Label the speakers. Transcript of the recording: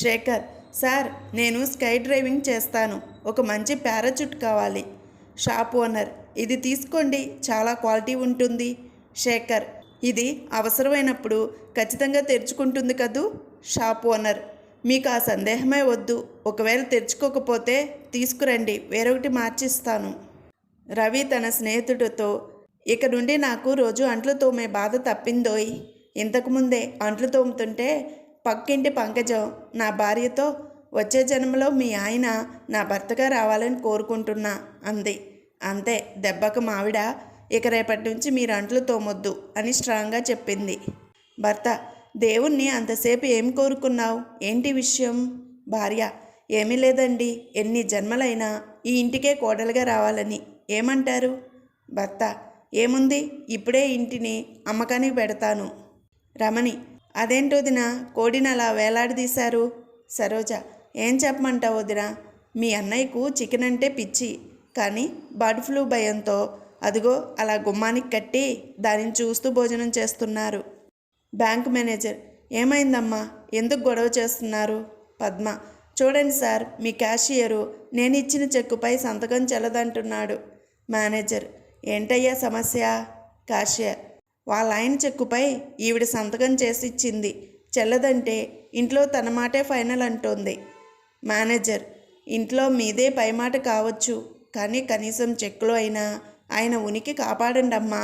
Speaker 1: Shekhar sir నేను sky driving చేస్తాను. ఒక మంచి పారాచూట్ కావాలి. షాప్ ఓనర్ ఇది తీసుకోండి. చాలా క్వాలిటీ ఉంటుంది శేఖర్ ఇది అవసరమైనప్పుడు ఖచ్చితంగా తెరుచుకుంటుంది కదూ షాప్ ఓనర్ మీకు ఆ సందేహమే వద్దు. ఒకవేళ తెరుచుకోకపోతే తీసుకురండి. వేరొకటి మార్చిస్తాను రవి తన స్నేహితుడితో ఇక నుండి నాకు రోజు అంట్లు తోమే బాధ తప్పిందోయ్. ఇంతకుముందే అంట్లు తోముతుంటే పక్కింటి పంకజం నా భార్యతో వచ్చే జన్మలో మీ ఆయన నా భర్తగా రావాలని కోరుకుంటున్నా అంది. అంతే దెబ్బకు మావిడ ఇక రేపటి నుంచి మీరు అంట్లు తోమొద్దు అని స్ట్రాంగ్గా చెప్పింది. భర్త దేవుణ్ణి అంతసేపు ఏం కోరుకున్నావు? ఏంటి విషయం? భార్య ఏమీ లేదండి ఎన్ని జన్మలైనా ఈ ఇంటికే కోడలుగా రావాలని ఏమంటారు? భర్త ఏముంది? ఇప్పుడే ఇంటిని అమ్మకానికి పెడతాను. రమణి అదేంటో వదిన? కోడిని అలా వేలాడదీశారు. సరోజ ఏం చెప్పమంటావు వదిన? మీ అన్నయ్యకు చికెన్ అంటే పిచ్చి. కానీ బర్డ్ ఫ్లూ భయంతో అదిగో అలా గుమ్మానికి కట్టి దానిని చూస్తూ భోజనం చేస్తున్నారు. బ్యాంక్ మేనేజర్ ఏమైందమ్మా? ఎందుకు గొడవ చేస్తున్నారు? పద్మ చూడండి సార్ మీ క్యాషియరు నేను ఇచ్చిన చెక్కుపై సంతకం చెల్లదంటున్నాడు. మేనేజర్ ఏంటయ్యా సమస్య? క్యాషియర్ వాళ్ళ ఆయన చెక్కుపై ఈవిడ సంతకం చేసి ఇచ్చింది చెల్లదంటే ఇంట్లో తన మాటే ఫైనల్ అంటోంది. మేనేజర్ ఇంట్లో మీదే పైమాట కావచ్చు కానీ కనీసం చెక్కులో అయినా ఆయన ఉనికి కాపాడండమ్మా.